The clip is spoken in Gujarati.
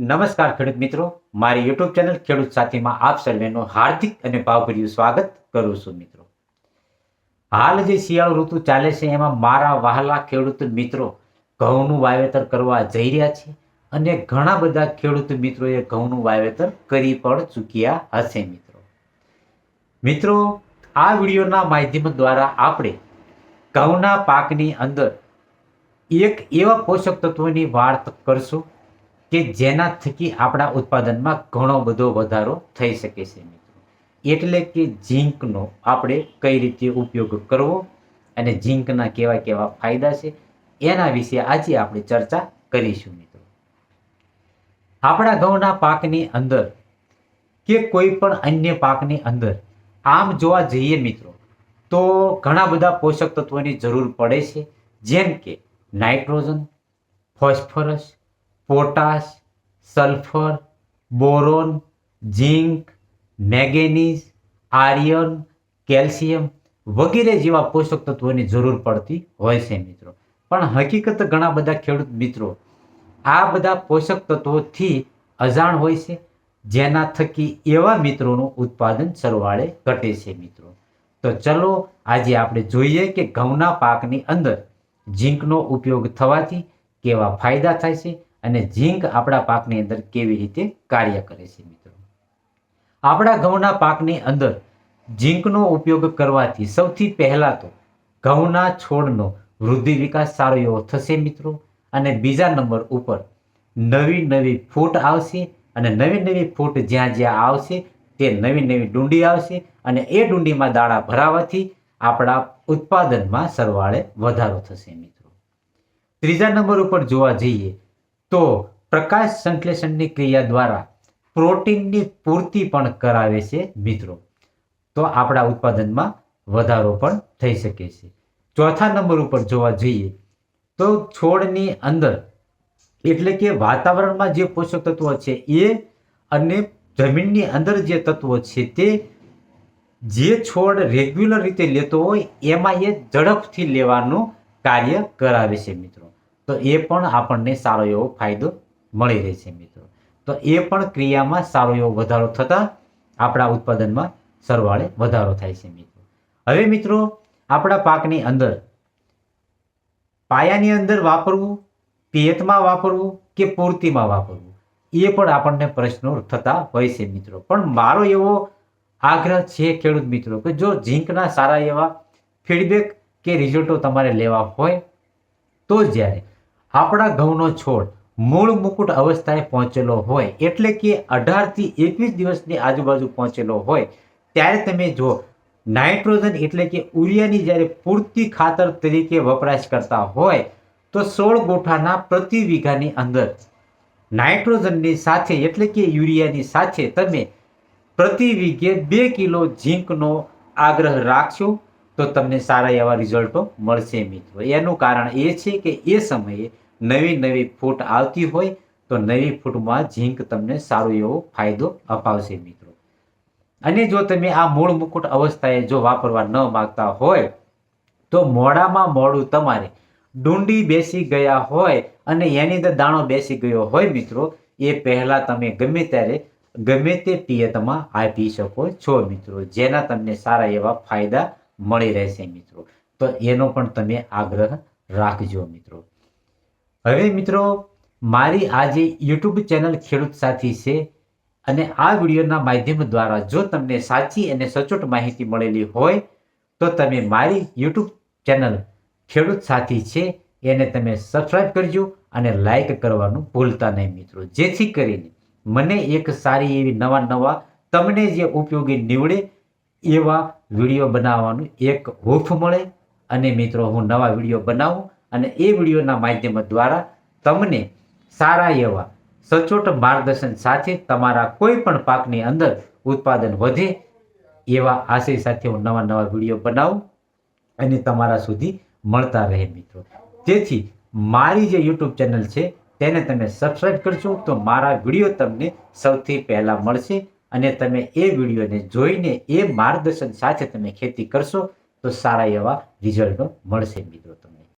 નમસ્કાર ખેડૂત મિત્રો. મારી યુટ્યુબ ચેનલ ખેડૂત સાથીમાં આપ સર્વેનું હાર્દિક અને ભાવભર્યું સ્વાગત કરું છું મિત્રો. હાલ જે શિયાળુ ઋતુ ચાલે છે, એમાં મારા વહાલા ખેડૂત મિત્રો ઘઉંનું વાવેતર કરવા જઈ રહ્યા છે અને ઘણા બધા ખેડૂત મિત્રોએ ઘઉંનું વાવેતર કરી પણ ચૂક્યા હશે મિત્રો. મિત્રો, આ વિડીયોના માધ્યમ દ્વારા આપણે ઘઉંના પાકની અંદર એક એવા પોષક તત્વોની વાત કરશું કે જેના થકી આપણા ઉત્પાદનમાં ઘણો બધો વધારો થઈ શકે છે મિત્રો. એટલે કે ઝીંકનો આપણે કઈ રીતે ઉપયોગ કરવો અને ઝીંકના કેવા કેવા ફાયદા છે, એના વિશે આજે આપણે ચર્ચા કરીશું મિત્રો. આપણા ઘઉંના પાકની અંદર કે કોઈ પણ અન્ય પાકની અંદર આમ જોવા જઈએ મિત્રો, તો ઘણા બધા પોષક તત્વોની જરૂર પડે છે. જેમ કે nitrogen, phosphorus potash, sulphur, boron, zinc, manganese iron calcium વગેરે જેવા પોષક તત્વોની જરૂર પડતી હોય છે મિત્રો. પણ હકીકત ઘણા બધા ખેડૂત મિત્રો આ બધા પોષક તત્વોથી અજાણ હોય છે, જેના થકી એવા મિત્રોનું ઉત્પાદન સરવાળે ઘટે છે મિત્રો. તો ચલો આજે આપણે જોઈએ કે ઘઉંના પાકની અંદર ઝીંકનો ઉપયોગ થવાથી કેવા ફાયદા થાય છે અને ઝીંક આપણા પાકની અંદર કેવી રીતે કાર્ય કરે છે મિત્રો? આપણા ઘઉંના પાકની અંદર ઝીંકનો ઉપયોગ કરવાથી સૌથી પહેલાં તો ઘઉંના છોડનો વૃદ્ધિ વિકાસ સારો એવો થશે મિત્રો. અને બીજા નંબર ઉપર નવી નવી ફૂટ આવશે અને નવી નવી ફૂટ જ્યાં જ્યાં આવશે તે નવી નવી ડુંડી આવશે અને એ ડુંડીમાં દાણા ભરાવાથી આપણા ઉત્પાદનમાં સરવાળે વધારો થશે મિત્રો. ત્રીજા નંબર ઉપર જોવા જઈએ તો પ્રકાશ સંશ્લેષણની ક્રિયા દ્વારા પ્રોટીનની પૂર્તિ પણ કરાવે છે મિત્રો. તો આપણા ઉત્પાદનમાં વધારો પણ થઈ શકે છે. ચોથા નંબર ઉપર જોવા જઈએ તો છોડની અંદર એટલે કે વાતાવરણમાં જે પોષક તત્વો છે એ અને જમીનની અંદર જે તત્વો છે તે જે છોડ રેગ્યુલર રીતે લેતો હોય એમાં એ ઝડપથી લેવાનું કાર્ય કરાવે છે મિત્રો. તો એ પણ આપણને સારો એવો ફાયદો મળી રહે છે મિત્રો. તો એ પણ ક્રિયામાં સારો એવો વધારો થતાં આપણા ઉત્પાદનમાં સરવાળે વધારો થાય છે મિત્રો. હવે મિત્રો, આપણા પાકની અંદર પાયાની અંદર વાપરવું, પિયતમાં વાપરવું કે પૂર્તિમાં વાપરવું? એ પણ આપણને પ્રશ્નો થતા હોય છે મિત્રો. પણ મારો એવો આગ્રહ છે ખેડૂત મિત્રો કે જો ઝીંકના સારા એવા ફીડબેક કે રિઝલ્ટો તમારે લેવા હોય તો જ્યારે આપણા ઘઉંનો છોડ મૂળ મુકુટ અવસ્થાએ પહોંચેલો હોય એટલે કે અઢારથી એકવીસ દિવસની આજુબાજુ પહોંચેલો હોય, ત્યારે તમે જો નાઇટ્રોજન એટલે કે ઉરિયાની જ્યારે પૂરતી ખાતર તરીકે વપરાશ કરતા હોય, તો સોળ ગોઠાના પ્રતિ વીઘાની અંદર નાઇટ્રોજનની સાથે એટલે કે યુરિયાની સાથે તમે પ્રતિ વીઘે બે કિલો ઝીંકનો આગ્રહ રાખશો. તો તમને સારા એવા રિઝલ્ટો મળશે મિત્રો. એનું કારણ એ છે કે એ સમયે નવી નવી ફૂટ આવતી હોય તો નવી ફૂટમાં ઝીંક તમને સારો એવો ફાયદો અપાવશે મિત્રો. અને જો તમે આ મૂળ મુકુટ અવસ્થાએ જો વાપરવા ન માગતા હોય તો મોડામાં મોડું તમારે ડુંડી બેસી ગયા હોય અને એની અંદર દાણો બેસી ગયો હોય મિત્રો, એ પહેલાં તમે ગમે ત્યારે ગમે તે પિયતમાં આપી શકો છો મિત્રો. જેના તમને સારા એવા ફાયદા મળી રહેશે મિત્રો. તો એનો પણ તમે આગ્રહ રાખજો મિત્રો. હવે મિત્રો, મારી આજે યુટ્યુબ ચેનલ ખેડૂત સાથી છે, અને આ વિડીયોના માધ્યમ દ્વારા જો તમને સાચી અને સચોટ માહિતી મળેલી હોય, તો તમે મારી યુટ્યુબ ચેનલ ખેડૂત સાથી છે, એને તમે સબસ્ક્રાઈબ કરજો અને લાઈક કરવાનું ભૂલતા નહીં મિત્રો. જેથી કરીને મને એક સારી એવી નવા નવા તમને જે ઉપયોગી નીવડે એવા વીડિયો બનાવવાનું એક હૂફ મળે. અને મિત્રો, હું નવા વીડિયો બનાવું અને એ વિડીયોના માધ્યમ દ્વારા તમને સારા એવા સચોટ માર્ગદર્શન સાથે તમારા કોઈ પણ પાકની અંદર ઉત્પાદન વધે એવા આશય સાથે હું નવા નવા વીડિયો બનાવું અને તમારા સુધી મળતા રહે મિત્રો. તેથી મારી જે યુટ્યુબ ચેનલ છે તેને તમે સબસ્ક્રાઈબ કરશો તો મારા વીડિયો તમને સૌથી પહેલાં મળશે. અને તમે એ વિડીયોને જોઈને એ માર્ગદર્શન સાથે તમે ખેતી કરશો તો સારા એવા રિઝલ્ટો મળશે મિત્રો તમને.